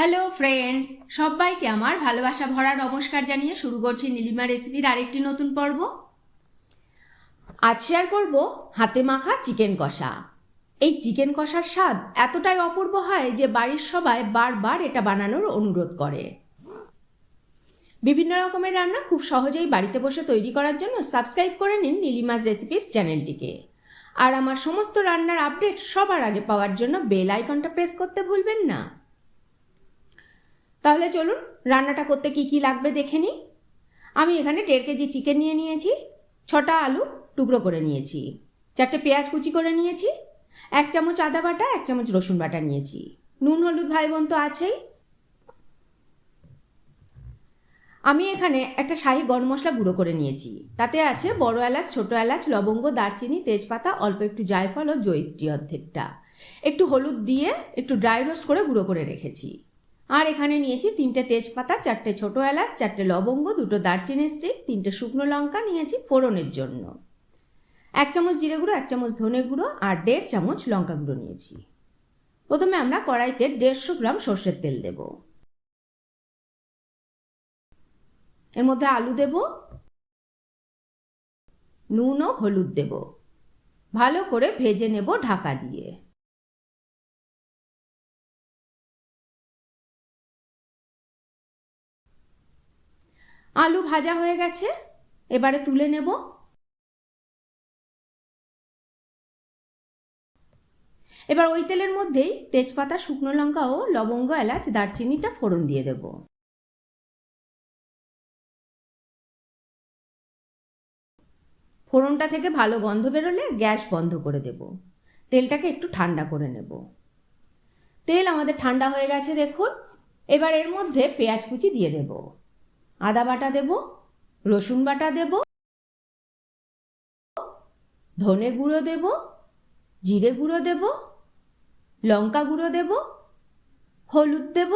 Hello friends সবাইকে আমার ভালোবাসা ভরা নমস্কার জানিয়ে শুরু করছি নীলিমা রেসিপির আরেকটি নতুন পর্ব। আজ শেয়ার করব হাতে মাখা চিকেন কষা। এই চিকেন কষার স্বাদ এতটাই অপূর্ব হয় যে বাড়ির সবাই বারবার এটা বানানোর অনুরোধ করে। বিভিন্ন রকমের রান্না খুব সহজেই বাড়িতে বসে তৈরি করার জন্য সাবস্ক্রাইব করে নিন নীলিমাজ রেসিপিস চ্যানেলটিকে। আর আমার সমস্ত রান্নার আপডেট সবার আগে পাওয়ার জন্য বেল আইকনটা প্রেস করতে ভুলবেন না। তাহলে চলুন রান্নাটা করতে কি কি লাগবে দেখে নিই। আমি এখানে দেড় কেজি চিকেন নিয়ে নিয়েছি, ছটা আলু টুকরো করে নিয়েছি, চারটে পেঁয়াজ কুচি করে নিয়েছি, এক চামচ আদা বাটা, এক চামচ রসুন বাটা নিয়েছি। নুন, হলুদ ভাই বোন তো আছেই। আমি এখানে একটা শাহি গরম মশলা গুঁড়ো করে নিয়েছি, তাতে আছে বড় এলাচ, ছোট এলাচ, লবঙ্গ, দারচিনি, তেজপাতা, অল্প একটু জায়ফল ও জৈত্রী অর্ধেকটা। একটু হলুদ দিয়ে একটু ড্রাই রোস্ট করে গুঁড়ো করে রেখেছি। আর এখানে নিয়েছি তিনটে তেজপাতা, চারটে ছোট এলাচ, চারটে লবঙ্গ, দুটো দারচিনি স্টিক, তিনটে শুকনো লঙ্কা নিয়েছি ফোড়নের জন্য। এক চামচ জিরে গুঁড়ো, এক চামচ ধনে গুঁড়ো আর দেড় চামচ লঙ্কা গুঁড়ো নিয়েছি। প্রথমে আমরা কড়াইতে দেড়শো গ্রাম সর্ষের তেল দেব। এর মধ্যে আলু দেব, নুন ও হলুদ দেব। ভালো করে ভেজে নেব ঢাকা দিয়ে। আলু ভাজা হয়ে গেছে, এবারে তুলে নেব। এবার ওই তেলের মধ্যেই তেজপাতা, শুকনো লঙ্কা ও লবঙ্গ, এলাচ, দারচিনিটা ফোড়ন দিয়ে দেব। ফোড়নটা থেকে ভালো গন্ধ বেরোলে গ্যাস বন্ধ করে দেব। তেলটাকে একটু ঠান্ডা করে নেব। তেল আমাদের ঠান্ডা হয়ে গেছে, দেখুন। এবার এর মধ্যে পেঁয়াজ কুচি দিয়ে দেবো। আদা বাটা দেব, রসুন বাটা দেব, ধনে গুঁড়ো দেব, জিরে গুঁড়ো দেব, লঙ্কা গুঁড়ো দেব, হলুদ দেব,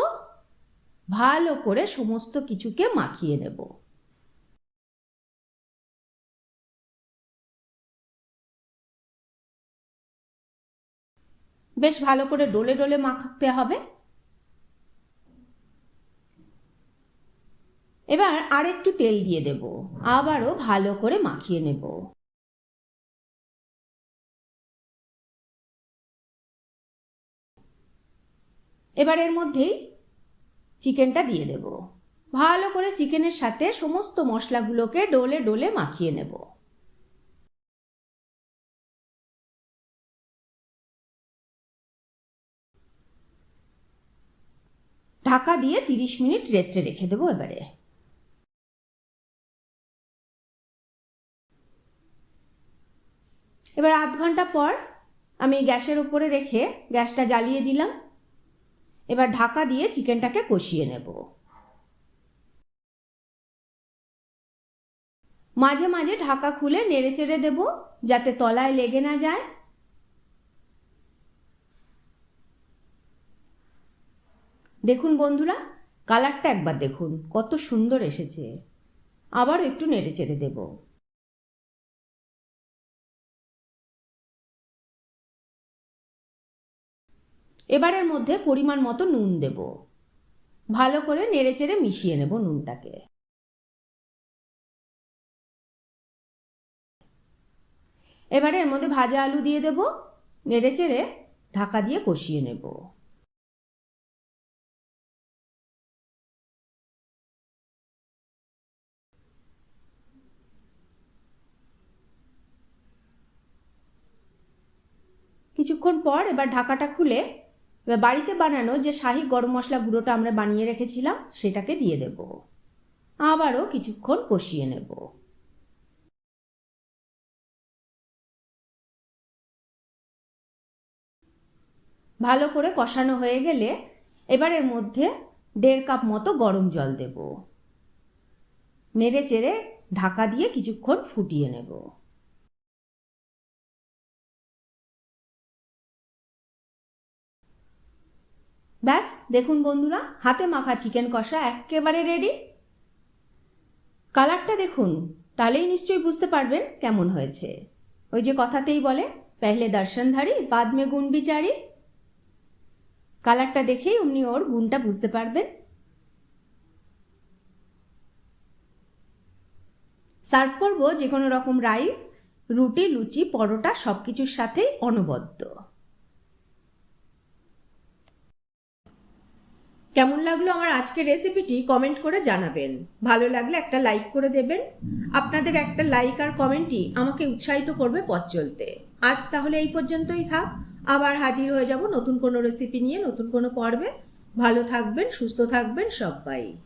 ভালো করে সমস্ত কিছুকে মাখিয়ে নেব। বেশ ভালো করে ডোলে ডোলে মাখাতে হবে। এবার আর একটু তেল দিয়ে দেব। আবারও ভালো করে মাখিয়ে নেব। এবার এর মধ্যেই চিকেনটা দিয়ে দেব। ভালো করে চিকেনের সাথে সমস্ত মশলাগুলোকে ডোলে ডোলে মাখিয়ে নেব। ঢাকা দিয়ে তিরিশ মিনিট রেস্টে রেখে দেবো এবারে। এবার আধ ঘণ্টা পর আমি গ্যাসের উপরে রেখে গ্যাসটা জ্বালিয়ে দিলাম। এবার ঢাকা দিয়ে চিকেনটাকে কষিয়ে নেব। মাঝে মাঝে ঢাকা খুলে নেড়ে চেড়ে দেব যাতে তলায় লেগে না যায়। দেখুন বন্ধুরা, কালারটা একবার দেখুন, কত সুন্দর এসেছে। আবারও একটু নেড়ে চেড়ে দেবো। এবারের মধ্যে পরিমাণ মতো নুন দেব। ভালো করে নেড়েচেড়ে মিশিয়ে নেব নুনটাকে। এবারে এর মধ্যে ভাজা আলু দিয়ে দেব নেড়েচেড়ে ঢাকা দিয়ে কষিয়ে নেব। কিছুক্ষণ পর এবার ঢাকাটা খুলে এবার বাড়িতে বানানো যে শাহি গরম মশলা গুঁড়োটা আমরা বানিয়ে রেখেছিলাম, সেটাকে দিয়ে দেব। আবারও কিছুক্ষণ কষিয়ে নেব। ভালো করে কষানো হয়ে গেলে এবার এর মধ্যে দেড় কাপ মতো গরম জল দেব। নেড়ে চেড়ে ঢাকা দিয়ে কিছুক্ষণ ফুটিয়ে নেব। ব্যাস, দেখুন বন্ধুরা, হাতে মাখা চিকেন কষা একেবারে রেডি কালারটা দেখুন, তাহলেই নিশ্চয়ই বুঝতে পারবেন কেমন হয়েছে। ওই যে কথাতেই বলে, পেহলে দর্শনধারী বাদ মে গুণ বিচারি। কালারটা দেখেই অমনি ওর গুণটা বুঝতে পারবেন। সার্ভ করব যে কোনো রকম রাইস রুটি, লুচি, পরোটা সব কিছুর সাথেই অনবদ্য। কেমন লাগল আমার আজকের রেসিপিটি কমেন্ট করে জানাবেন। ভালো লাগলে একটা লাইক করে দেবেন। আপনাদের একটা লাইক আর কমেন্টই আমাকে উৎসাহিত করবে পথ চলতে। আজ তাহলে এই পর্যন্তই থাক। আবার হাজির হয়ে যাব নতুন কোনো রেসিপি নিয়ে, নতুন কোনো পর্বে। ভালো থাকবেন, সুস্থ থাকবেন সবাই।